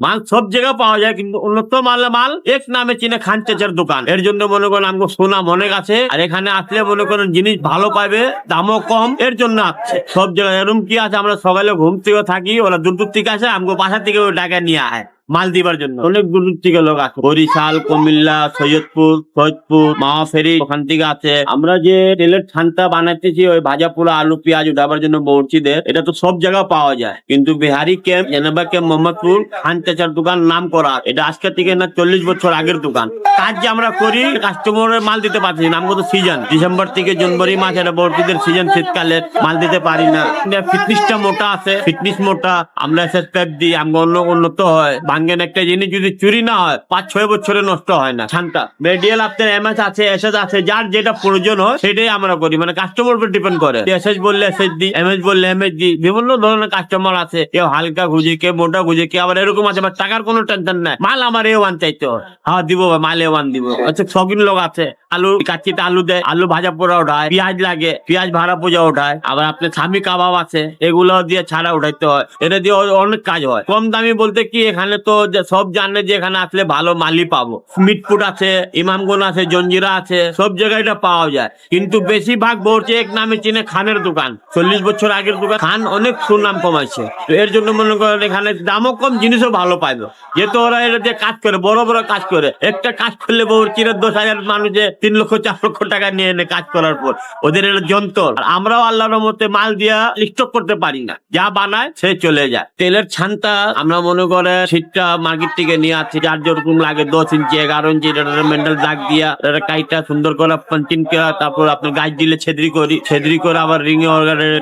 মাল সব জায়গায় পাওয়া যায়, কিন্তু উন্নত মাল মাল এক নামে চিনে খান চেচার দোকান। এর জন্য মনে করেন আমাকে সোনা মনে আছে আর এখানে আসলে মনে করেন জিনিস ভালো পাবে, দামও কম, এর জন্য আসছে। সব জায়গায় এরকম কি আছে, আমরা সকালে ঘুম থেকে থাকি, ওরা দূর দূর থেকে আসে আমাকে বাসা থেকে টাকা নিয়ে আয়। মাল দিবার জন্য। অনেক দূর থেকে লোক আছে বরিশাল, কুমিল্লা, সৈয়দপুর সৈয়দপুর মাওয়াফেরি ওখান থেকে আছে আমরা যে তেলের ছানটা বানাইতেছি, ওই ভাজা পোড়া আলু, পেঁয়াজ উঠাবার জন্য বৌচিদের এটা তো সব জায়গায় পাওয়া যায়। কিন্তু Bihari camp Geneva camp, Mohammadpur Khan চাচার দোকান নাম করা এটা আজকে থেকে না চল্লিশ বছর আগের দোকান। কাজ যে আমরা করি কাস্টমারের মাল দিতে পারছি না। আমাকে তো সিজন ডিসেম্বর থেকে জানুয়ারি মাস, এটা বর্তিদের সিজন শীতকালে মাল দিতে পারি না। ফিটনেসটা মোটা আছে। ফিটনেস মোটা। আমরা স্টেপ দিই আমাকে অন্য উন্নত হয়। ভাঙ্গেন একটা জিনিস যদি চুরি না হয়, পাঁচ ছয় বছরে নষ্ট হয় না। ছানটা মেডিয়াল আপনার এমএস আছে এসএস আছে, যার যেটা প্রয়োজন হয়, সেটাই আমরা করি। মানে কাস্টমার উপর ডিপেন্ড করে। এসএস বললে এসএস দিই এমএস বললে এমএস দি বিভিন্ন ধরনের কাস্টমার আছে। কেউ হালকা খুঁজে, কেউ মোটা খুঁজে, কেউ আবার এরকম আছে টাকার কোনো টেনশন নাই। মাল আমার এ ওয়ান চাইতে হয় হ্যাঁ দিব মাল এ ওয়ান দিব। আচ্ছা শখিন লোক আছে। আলু কাচ্চিতে আলু দেয়, আলু ভাজা পোড়া ওঠায় পেঁয়াজ লাগে, পেঁয়াজ ভাড়া পোজা ওঠায় আবার আপনার স্বামী কাবাব আছে, এগুলো দিয়ে ছাড়া উঠাইতে হয়। এটা দিয়ে অনেক কাজ হয়। কম দামি বলতে কি, এখানে তো সব জানে যে এখানে আসলে ভালো মালি পাবো। মিটপুট আছে, ইমামগঞ্জ আছে, জঞ্জিরা আছে, সব জায়গায় এটা পাওয়া যায়। কিন্তু বেশিরভাগ বলছে এক নামে চিনে খানের দোকান। চল্লিশ বছর আগের দোকান, খান অনেক সুনাম কমাইছে। তো এর জন্য মনে করেন এখানে দামও কম, জিনিসও ভালো পাইবে যেহেতু ওরা এটা যে কাজ করে, বড় বড় কাজ করে। একটা কাজ করলে বহু চিরের দশ হাজার মানুষে তিন লক্ষ, চার লক্ষ টাকা নিয়ে এনে কাজ করার পর ওদের এটা যন্ত্র আর আমরাও আল্লাহর মতে মাল দিয়া স্টক করতে পারি না। যা বানায় সে চলে যায়। তেলের ছানটা আমরা মনে করে শীতটা মার্কেট থেকে নিয়ে আসছি। যার যেরকম লাগে দশ ইঞ্চি, এগারো ইঞ্চি মেন্টাল দাগ দিয়া কাইটা সুন্দর করে পাঞ্চিং করা, তারপর আপনার গাছ দিলে ছেদরি করি। ছেদরি করে আবার রিং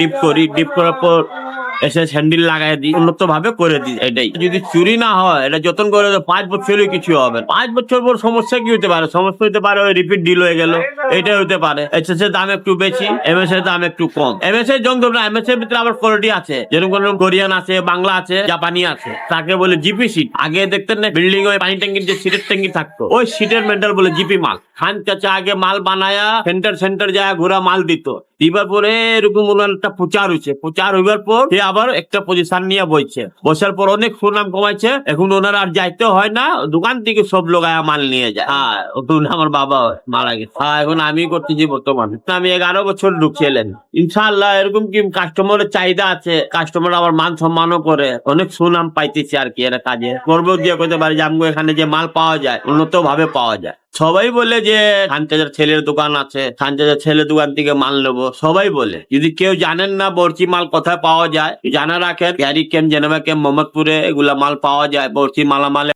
ডিপ করি। ডিপ করার পর এসে স্যান্ডেল লাগাই দিই উন্নত ভাবে করে দিই এটাই। যদি চুরি না হয়, এটা যতন করে পাঁচ বছরই কিছু হবে পাঁচ বছর পর সমস্যা কি হতে পারে? সমস্যা হতে পারে রিপিট ডিল হয়ে গেল এটা হতে পারে। এসএস এর দাম একটু বেশি এমএস এর দাম একটু কম। এমএস এর জং না এমএস এর ভিতরে আবার কোয়ালিটি আছে। যেরকম কোন কোরিয়ান আছে, বাংলা আছে, জাপানি আছে, তাকে বলে জিপি সিট আগে দেখতেন না বিল্ডিং ওই পানি ট্যাঙ্কির যে সিটের ট্যাঙ্কি থাকতো, ওই সিটের মেন্টাল বলে জিপি মাল। খান চাচা আগে মাল বানায়া সেন্টার সেন্টার যায় ঘোরা মাল দিত। দিবার পরে এরকম একটা প্রচার হয়েছে। প্রচার হইবার পর সে আবার একটা পজিশন নিয়ে বইছে। বসার পর অনেক সুনাম কমাইছে। এখন ওনার আর যাইতে হয় না, দোকান থেকে সব লোক মাল নিয়ে যায়। হ্যাঁ আমার বাবা মারা গেছে। হ্যাঁ এখন আমি করতেছি বর্তমানে। আমি এগারো বছর ঢুকছিলেন ইনশাআল্লাহ এরকম কি কাস্টমারের চাহিদা আছে? কাস্টমার আবার মান সম্মানও করে। অনেক সুনাম পাইতেছে আর কি এর কাজে। গর্ব দিয়ে করতে পারি যে আমগো এখানে যে মাল পাওয়া যায় উন্নত ভাবে পাওয়া যায়। সবাই বলে যে খানচাজার ছেলের দোকান আছে খানচাজার ছেলের দোকান থেকে মাল নেব। সবাই বলে। যদি কেউ জানেন না বর্চি মাল কোথায় পাওয়া যায়, জানা রাখেন, ক্যারি কেম জেনেভা কেম মোহাম্মদপুরে এগুলা মাল পাওয়া যায় বর্চি মালামাল